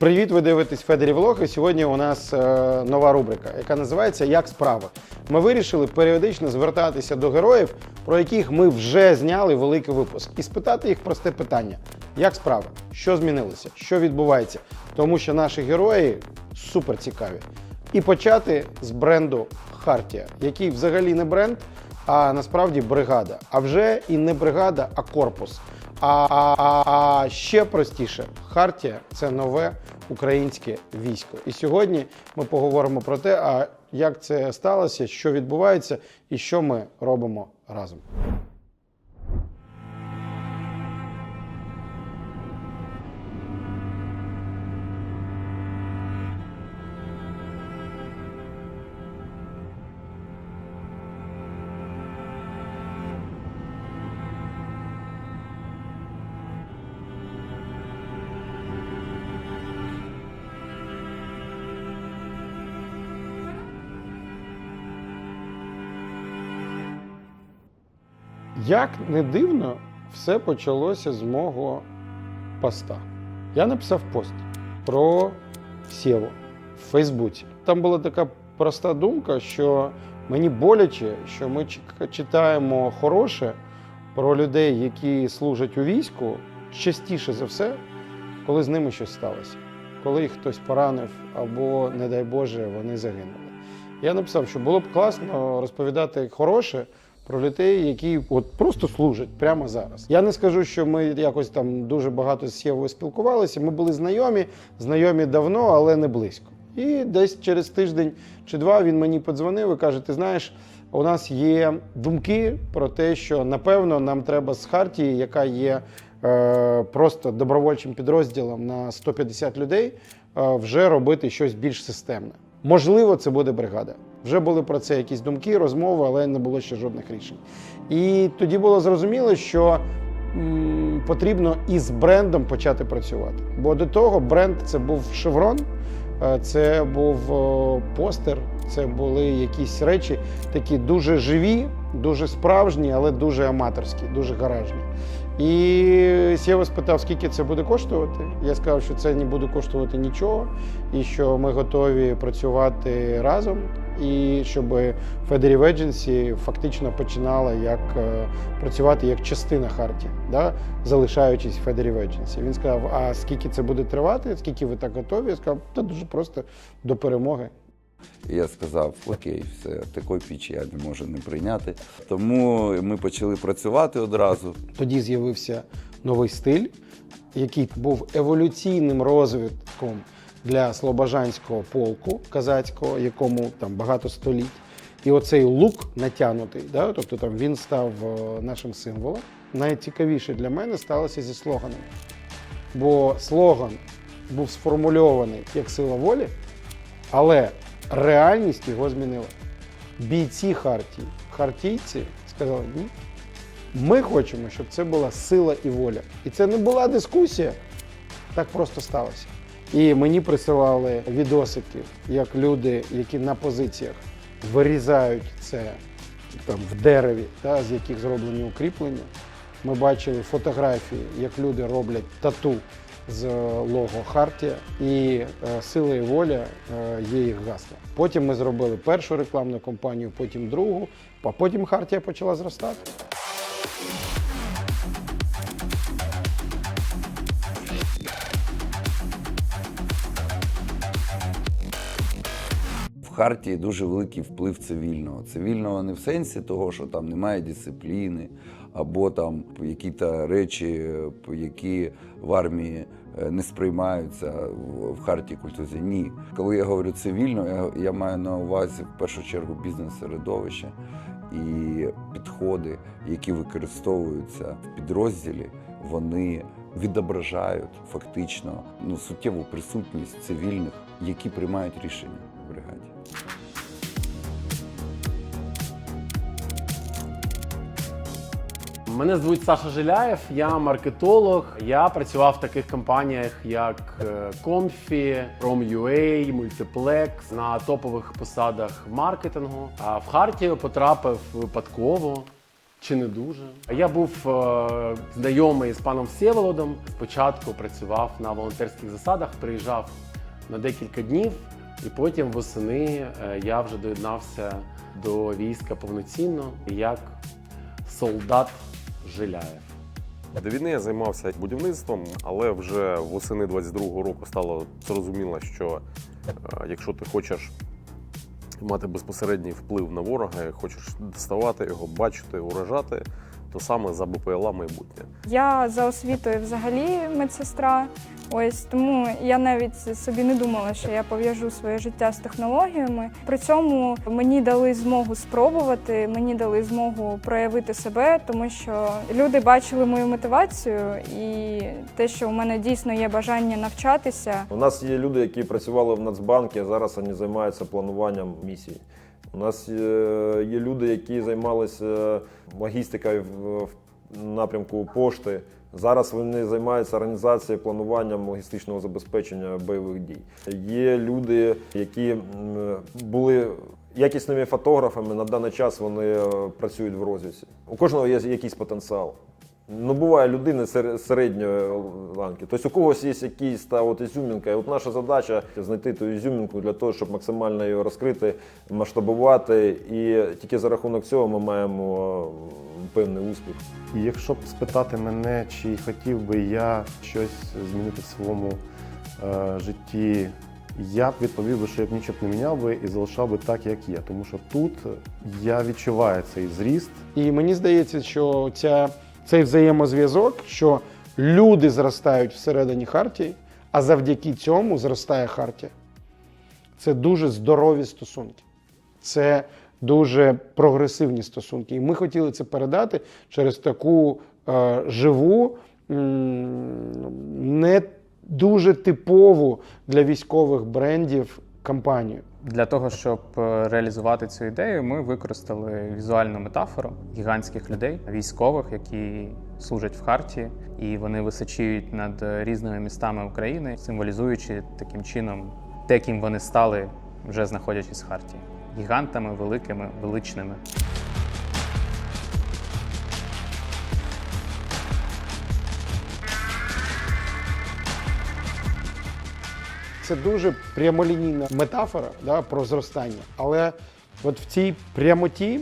Привіт, ви дивитесь Федері Влог. І сьогодні у нас е, нова рубрика, яка називається Як справи. Ми вирішили періодично звертатися до героїв, про яких ми вже зняли великий випуск, і спитати їх просте питання: як справи? Що змінилося? Що відбувається? Тому що наші герої супер цікаві. І почати з бренду Хартія, який взагалі не бренд, а насправді бригада. А вже і не бригада, а корпус. А, а, а, а ще простіше, Хартія це нове українське військо. І сьогодні ми поговоримо про те, а як це сталося, що відбувається і що ми робимо разом. Як не дивно, все почалося з мого поста. Я написав пост про Сєву в Фейсбуці. Там була така проста думка, що мені боляче, що ми читаємо хороше про людей, які служать у війську, частіше за все, коли з ними щось сталося, коли їх хтось поранив або, не дай Боже, вони загинули. Я написав, що було б класно розповідати хороше про людей, які от просто служать прямо зараз. Я не скажу, що ми якось там дуже багато з Євою спілкувалися. Ми були знайомі, знайомі давно, але не близько. І десь через тиждень чи два він мені подзвонив і каже: Ти знаєш, у нас є думки про те, що напевно нам треба з Хартії, яка є е, просто добровольчим підрозділом на 150 людей, е, вже робити щось більш системне. Можливо, це буде бригада. Вже були про це якісь думки, розмови, але не було ще жодних рішень. І тоді було зрозуміло, що м, потрібно із брендом почати працювати. Бо до того бренд це був шеврон, е, це був постер, це були якісь речі такі дуже живі, дуже справжні, але дуже аматорські, дуже гаражні. І Сєва спитав, скільки це буде коштувати. Я сказав, що це не буде коштувати нічого, і що ми готові працювати разом, і щоб Federative Agency фактично починала як е, працювати як частина Хартії, да? залишаючись Federative Agency. Він сказав: а скільки це буде тривати, скільки ви так готові? Я сказав, та дуже просто до перемоги. І Я сказав, окей, все, такої пічі я не можу не прийняти. Тому ми почали працювати одразу. Тоді з'явився новий стиль, який був еволюційним розвитком для слобожанського полку казацького, якому там багато століть. І оцей лук натягнутий, да? тобто там він став е, нашим символом. Найцікавіше для мене сталося зі слоганом. Бо слоган був сформульований як сила волі, але реальність його змінила. Бійці Хартії, хартійці сказали, ні, ми хочемо, щоб це була сила і воля. І це не була дискусія, так просто сталося. І мені присилали відосики, як люди, які на позиціях вирізають це там в дереві, та, з яких зроблені укріплення. Ми бачили фотографії, як люди роблять тату з лого Хартія, і е, сила і воля е, є їх гасло. Потім ми зробили першу рекламну кампанію, потім другу, а потім Хартія почала зростати. Хартії дуже великий вплив цивільного. Цивільного не в сенсі того, що там немає дисципліни, або там якісь речі, які в армії е, не сприймаються в- Хартії культури. Ні. Коли я говорю цивільно, я, я маю на увазі в першу чергу бізнес-середовище і підходи, які використовуються в підрозділі, вони відображають фактично ну, суттєву присутність цивільних, які приймають рішення Мене звуть Саша Жиляєв, я маркетолог. Я працював в таких компаніях, як е, Comfy, Prom.ua, Multiplex на топових посадах маркетингу. А в Хартію потрапив випадково. чи не дуже. Я був е, знайомий з паном Всеволодом. Спочатку працював на волонтерських засадах, приїжджав на декілька днів, і потім восени е, я вже доєднався до війська повноцінно як солдат Жиляєв. До війни я займався будівництвом, але вже восени 22-го року стало зрозуміло, що е, якщо ти хочеш мати безпосередній вплив на ворога, хочеш доставати його, бачити, уражати, то саме за БПЛА майбутнє. Я за освітою взагалі медсестра. Ось тому я навіть собі не думала, що я пов'яжу своє життя з технологіями. При цьому мені дали змогу спробувати, мені дали змогу проявити себе, тому що люди бачили мою мотивацію і те, що у мене дійсно є бажання навчатися. У нас є люди, які працювали в Нацбанку, а зараз вони займаються плануванням місій. У нас є, є люди, які займалися логістикою в, в напрямку пошти. Зараз вони займаються організацією плануванням логістичного забезпечення бойових дій. Є люди, які були якісними фотографами. На даний час вони е, працюють в розвідці. У кожного є якийсь потенціал. Ну, буває людини сер- середньої ланки. Тобто у когось є якийсь та от ізюмінка. І от наша задача знайти ту ізюмінку для того, щоб максимально її розкрити, масштабувати. І тільки за рахунок цього ми маємо певний успіх. І якщо б спитати мене, чи хотів би я щось змінити в своєму е, житті, я б відповів би, що я б нічого б не міняв би і залишав би так, як є. Тому що тут я відчуваю цей зріст. І мені здається, що ця, цей взаємозв'язок, що люди зростають всередині Хартії, а завдяки цьому зростає Хартія. Це дуже здорові стосунки. Це дуже прогресивні стосунки. І ми хотіли це передати через таку е, живу, не дуже типову для військових брендів кампанію. Для того, щоб е, реалізувати цю ідею, ми використали візуальну метафору гігантських людей, військових, які служать в харті, і вони височіють над е, різними містами України, символізуючи таким чином те, ким вони стали, вже знаходячись в харті. Гігантами, великими, величними. Це дуже прямолінійна метафора да, про зростання. Але от в цій прямоті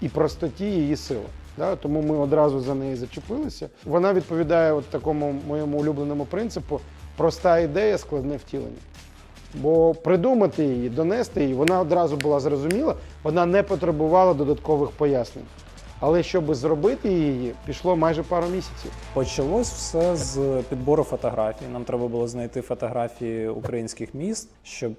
і простоті її сила. Да? Тому ми одразу за неї зачепилися. Вона відповідає от такому моєму улюбленому принципу: проста ідея, складне втілення. Бо придумати її, донести її, вона одразу була зрозуміла, вона не потребувала додаткових пояснень. Але щоб зробити її, пішло майже пару місяців. Почалось все з підбору фотографій. Нам треба було знайти фотографії українських міст, щоб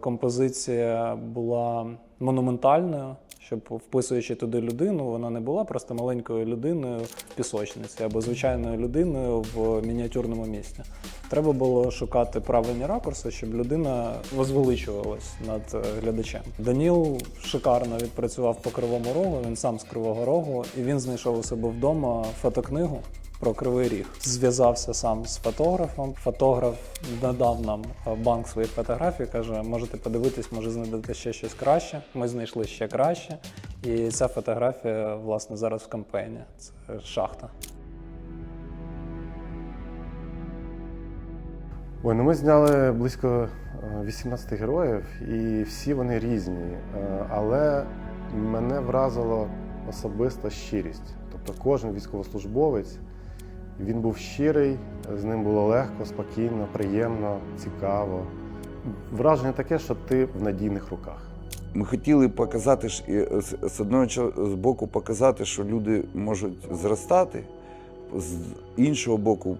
композиція була монументальною, щоб вписуючи туди людину, вона не була просто маленькою людиною в пісочниці або звичайною людиною в мініатюрному місті. Треба було шукати правильні ракурси, щоб людина возвеличувалась над е, глядачем. Даніл шикарно відпрацював по кривому рогу. Він сам з кривого рогу, і він знайшов у себе вдома фотокнигу. Про кривий ріг зв'язався сам з фотографом. Фотограф надав нам е, банк своїх фотографій. каже: можете подивитись, може знайдете ще щось краще. Ми знайшли ще краще. І ця фотографія, власне, зараз в кампейні. Це шахта. Ой, ну ми зняли близько е, 18 героїв, і всі вони різні. Е, Але мене вразила особиста щирість. Тобто кожен військовослужбовець він був щирий, з ним було легко, спокійно, приємно, цікаво. Враження таке, що ти в надійних руках. Ми хотіли показати е, з- одного з боку показати, що люди можуть зростати, з іншого боку,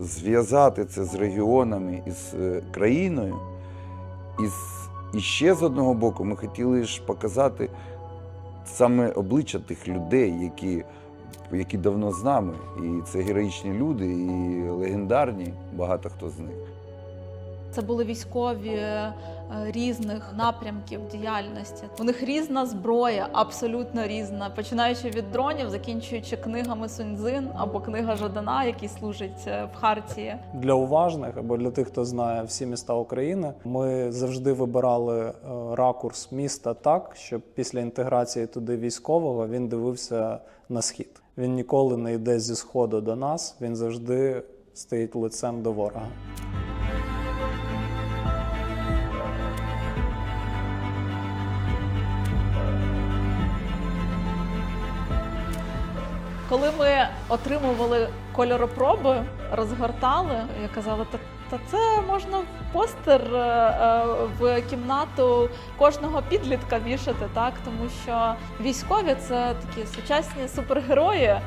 зв'язати це з регіонами і з е, країною. І, і ще з одного боку, ми хотіли ж показати саме обличчя тих людей, які, які давно з нами. І це героїчні люди, і легендарні, багато хто з них. Це були військові е, різних напрямків діяльності. У них різна зброя, абсолютно різна, починаючи від дронів, закінчуючи книгами Суньцзин або книга Жадана, який служить е, в Хартії. Для уважних або для тих, хто знає всі міста України, ми завжди вибирали е, ракурс міста так, щоб після інтеграції туди військового він дивився на схід. Він ніколи не йде зі сходу до нас, він завжди стоїть лицем до ворога. Коли ми отримували кольоропроби, розгортали, я казала, та, та це можна в постер е, е, в кімнату кожного підлітка вішати, так тому що військові це такі сучасні супергерої.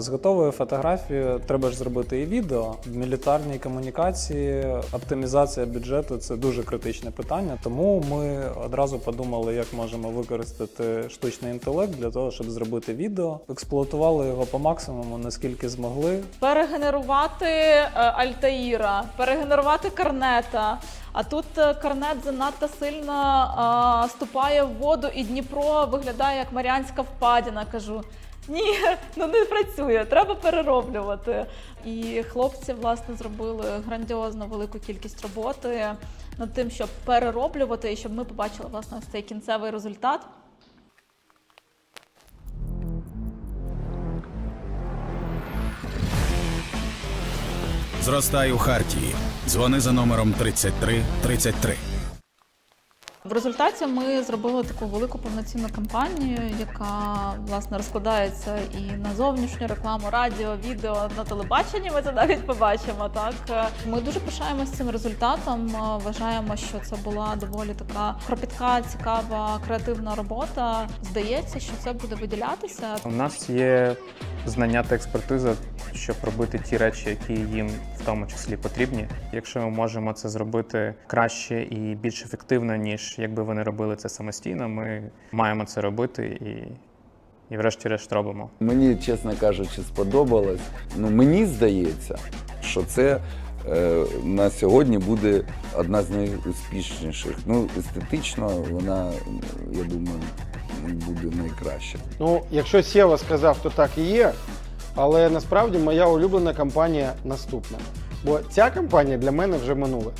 З готовою фотографією треба ж зробити і відео. В мілітарній комунікації оптимізація бюджету це дуже критичне питання. Тому ми одразу подумали, як можемо використати штучний інтелект для того, щоб зробити відео. Експлуатували його по максимуму, наскільки змогли. Перегенерувати е, Альтаїра, перегенерувати Карнета. А тут е, Карнет занадто сильно е, ступає в воду, і Дніпро виглядає як Маріанська впадіна. Кажу. Ні, ну не працює, треба перероблювати. І хлопці власне зробили грандіозно велику кількість роботи над тим, щоб перероблювати, і щоб ми побачили власне цей кінцевий результат. Зростай у Хартії. Дзвони за номером 3333. В результаті ми зробили таку велику повноцінну кампанію, яка власне розкладається і на зовнішню рекламу, радіо, відео на телебаченні. Ми це навіть побачимо. Так ми дуже пишаємося цим результатом. Вважаємо, що це була доволі така кропітка, цікава, креативна робота. Здається, що це буде виділятися. У нас є знання та експертиза, щоб робити ті речі, які їм в тому числі потрібні. Якщо ми можемо це зробити краще і більш ефективно, ніж якби вони робили це самостійно, ми маємо це робити і, і врешті-решт робимо. Мені, чесно кажучи, сподобалось. Ну, мені здається, що це е, на сьогодні буде одна з найуспішніших. Ну, естетично вона, я думаю, буде найкраща. Ну, якщо Сєва сказав, то так і є. Але насправді моя улюблена кампанія наступна. Бо ця кампанія для мене вже минуле.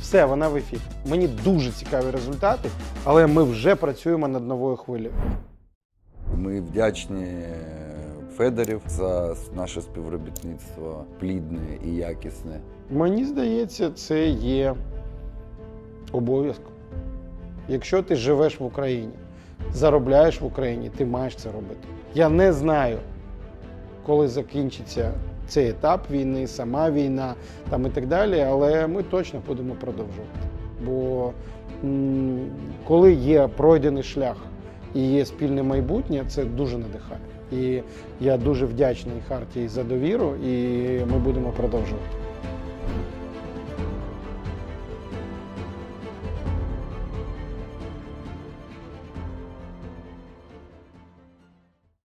Все, вона в ефірі. Мені дуже цікаві результати, але ми вже працюємо над новою хвилею. Ми вдячні Федорів за наше співробітництво плідне і якісне. Мені здається, це є обов'язком. Якщо ти живеш в Україні, заробляєш в Україні, ти маєш це робити. Я не знаю, коли закінчиться цей етап війни, сама війна там і так далі, але ми точно будемо продовжувати. Бо коли є пройдений шлях і є спільне майбутнє, це дуже надихає. І я дуже вдячний Хартії за довіру, і ми будемо продовжувати.